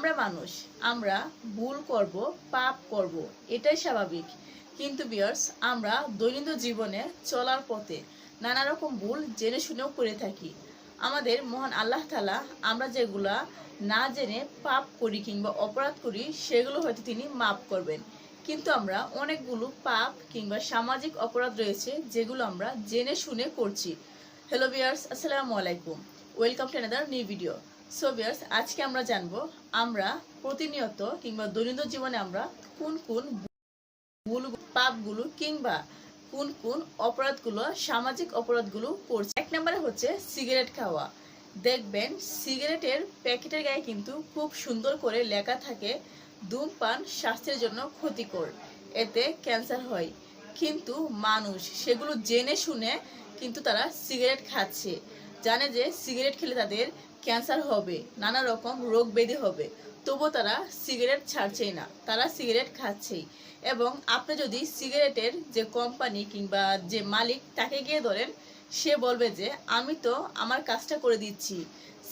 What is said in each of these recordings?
আমরা মানুষ, আমরা ভুল করব, পাপ করব, এটাই স্বাভাবিক। কিন্তু বিয়ার্স আমরা দৈনন্দিন জীবনে চলার পথে নানা রকম ভুল জেনে শুনেও করে থাকি। আমাদের মহান আল্লাহ তালা আমরা যেগুলা না জেনে পাপ করি কিংবা অপরাধ করি, সেগুলো হয়তো তিনি মাফ করবেন। কিন্তু আমরা অনেকগুলো পাপ কিংবা সামাজিক অপরাধ রয়েছে, যেগুলো আমরা জেনে শুনে করছি। হ্যালো বিয়ার্স আসসালামু আলাইকুম। Welcome to another new video so viewers আজকে আমরা জানব আমরা প্রতিনিয়ত কিংবা দৈনন্দিন জীবনে আমরা কোন কোন ভুল পাপগুলো কিংবা কোন কোন অপরাধগুলো, সামাজিক অপরাধগুলো করছে। এক নম্বরে হচ্ছে সিগারেট খাওয়া। দেখবেন সিগারেটের প্যাকেটের গায়ে কিন্তু খুব সুন্দর করে লেখা থাকে, ধূমপান স্বাস্থ্যের জন্য ক্ষতিকর, এতে ক্যান্সার হয়। কিন্তু মানুষ সেগুলো জেনে শুনে কিন্তু তারা সিগারেট খাচ্ছে। জানে যে সিগারেট খেলে তাদের ক্যান্সার হবে, নানা রকম রোগ ব্যাধি হবে। তবুও তারা সিগারেট ছাড়ছেই না, তারা সিগারেট খাচ্ছেই। এবং আপনি যদি সিগারেটের যে কোম্পানি কিংবা যে মালিক তাকে গিয়ে ধরেন, সে বলবে যে, আমি তো আমার কাজটা করে দিচ্ছি।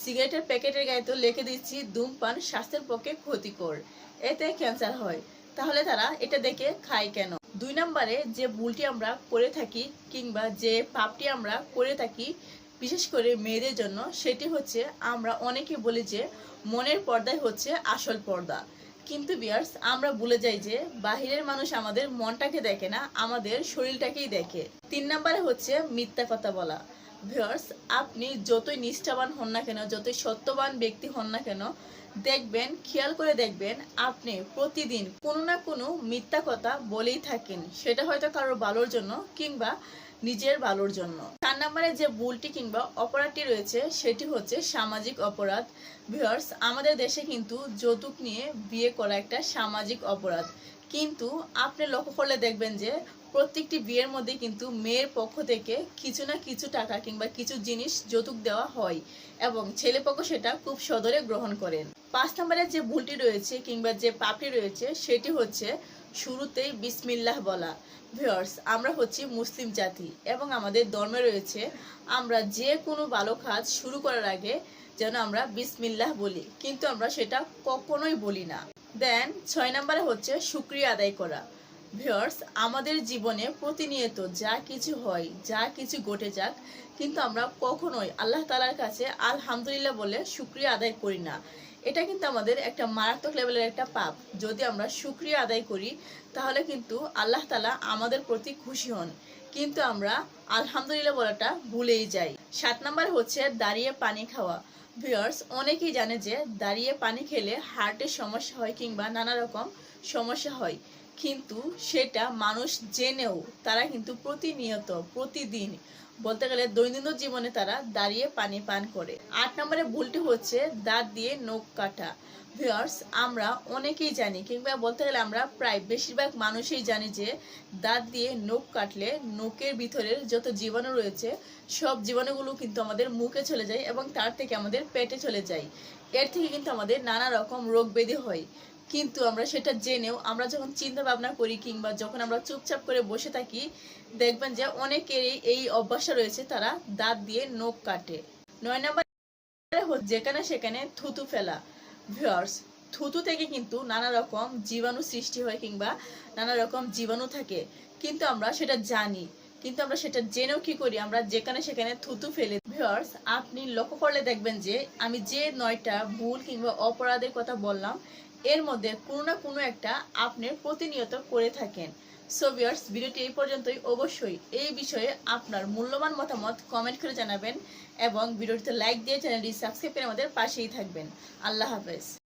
সিগারেটের প্যাকেটের গায়ে তো লিখে দিচ্ছি, ধূমপান স্বাস্থ্যের পক্ষে ক্ষতিকর। এতে ক্যান্সার হয়। তাহলে তারা এটা দেখে খায় কেন? দুই নম্বরে যে ভুলটি আমরা করে থাকি কিংবা যে পাপটি আমরা করে থাকি বিশেষ করে মেয়েদের জন্য সেটি হচ্ছে আমরা অনেকে বলি যে মনের পর্দাই হচ্ছে আসল পর্দা। কিন্তু বিয়ার্স আমরা ভুলে যাই যে বাহিরের মানুষ আমাদের মনটাকে দেখে না, আমাদের শরীরটাকেই দেখে। তিন নম্বরে হচ্ছে মিথ্যা কথা বলা। ভিউয়ার্স আপনি যতই নিষ্ঠাবান হন না কেন, যতই সত্যবান ব্যক্তি হন না কেন, দেখবেন, খেয়াল করে দেখবেন, আপনি প্রতিদিন কোনো না কোনো মিথ্যা কথা বলেই থাকেন। সেটা হয়তো কারোর ভালোর জন্য কিংবা নিজের ভালোর জন্য। চার নম্বরে যে ভুলটি কিংবা অপরাধটি রয়েছে, সেটি হচ্ছে সামাজিক অপরাধ। ভিউয়ার্স আমাদের দেশে কিন্তু যৌতুক নিয়ে বিয়ে করা একটা সামাজিক অপরাধ। কিন্তু আপনি লক্ষ্য করলে দেখবেন যে প্রত্যেকটি বিয়ের মধ্যে কিন্তু মেয়ের পক্ষ থেকে কিছু না কিছু টাকা কিংবা কিছু জিনিস যৌতুক দেওয়া হয় এবং ছেলে পক্ষ সেটা খুব সদরে গ্রহণ করেন। পাঁচ নম্বরের যে ভুলটি রয়েছে কিংবা যে পাপটি রয়েছে সেটি হচ্ছে শুরুতেই বিসমিল্লাহ বলা। ভিউয়ার্স, আমরা হচ্ছি মুসলিম জাতি এবং আমাদের ধর্মে রয়েছে আমরা যে কোনো ভালো কাজ শুরু করার আগে যেন আমরা বিসমিল্লাহ বলি, কিন্তু আমরা সেটা কখনোই বলি না। দেন ছয় নম্বরে হচ্ছে শুক্রিয়া আদায় করা। ভিউয়ার্স আমাদের জীবনে প্রতিনিয়ত যা কিছু হয়, যা কিছু ঘটে যাক, কিন্তু আমরা কখনোই আল্লাহ তালার কাছে আলহামদুলিল্লাহ বলে শুক্রিয়া আদায় করি না। এটা কিন্তু আমাদের একটা মারাত্মক লেভেলের একটা পাপ। যদি আমরা শুক্রিয়া আদায় করি, তাহলে কিন্তু আল্লাহ তালা আমাদের প্রতি খুশি হন। কিন্তু আমরা আলহামদুলিল্লাহ বলাটা ভুলেই যাই। সাত নাম্বার হচ্ছে দাঁড়িয়ে পানি খাওয়া। ভিউয়ার্স অনেকেই জানে যে দাঁড়িয়ে পানি খেলে হার্টের সমস্যা হয় কিংবা নানা রকম সমস্যা হয়। কিন্তু সেটা মানুষ জেনেও তারা কিন্তু প্রতিনিয়ত, প্রতিদিন বলতে গেলে দৈনন্দিন জীবনে তারা দাঁড়িয়ে পানি পান করে। আট নম্বরে ভুলটি হচ্ছে দাঁত দিয়ে নখ কাটা। ভিউয়ার্স আমরা অনেকেই জানি কিংবা বলতে গেলে আমরা প্রায় বেশিরভাগ মানুষই জানি যে দাঁত দিয়ে নখ কাটলে নখের ভিতরের যত জীবাণু রয়েছে, সব জীবাণুগুলো কিন্তু আমাদের মুখে চলে যায় এবং তার থেকে আমাদের পেটে চলে যায়। এর থেকে কিন্তু আমাদের নানা রকম রোগ ব্যাধি হয়। কিন্তু আমরা সেটা জেনেও আমরা যখন চিন্তা ভাবনা করি কিংবা যখন আমরা চুপচাপ করে বসে থাকি, দেখবেন যে অনেকেরই এই অভ্যাসটা রয়েছে, তারা দাঁত দিয়ে নখ কাটে। নয় নম্বর যেখানে সেখানে থুতু ফেলা। ভিউয়ার্স, থুতু থেকে কিন্তু নানা রকম জীবাণু সৃষ্টি হয় কিংবা নানা রকম জীবাণু থাকে। কিন্তু আমরা সেটা জানি, কিন্তু আমরা সেটা জেনেও কি করি? আমরা যেখানে সেখানে থুতু ফেলে ভিউয়ার্স আপনি লক্ষ্য করলে দেখবেন যে আমি যে নয়টা ভুল কিংবা অপরাধের কথা বললাম, এর মধ্যে কোনো না কোনো একটা আপনি প্রতিনিয়ত করে থাকেন। সো ভিউয়ার্স ভিডিওটি এই পর্যন্তই। অবশ্যই এই বিষয়ে আপনার মূল্যবান মতামত কমেন্ট করে জানাবেন এবং ভিডিওটিতে লাইক দিয়ে চ্যানেলটি সাবস্ক্রাইব করে আমাদের পাশেই থাকবেন। আল্লাহ হাফেজ।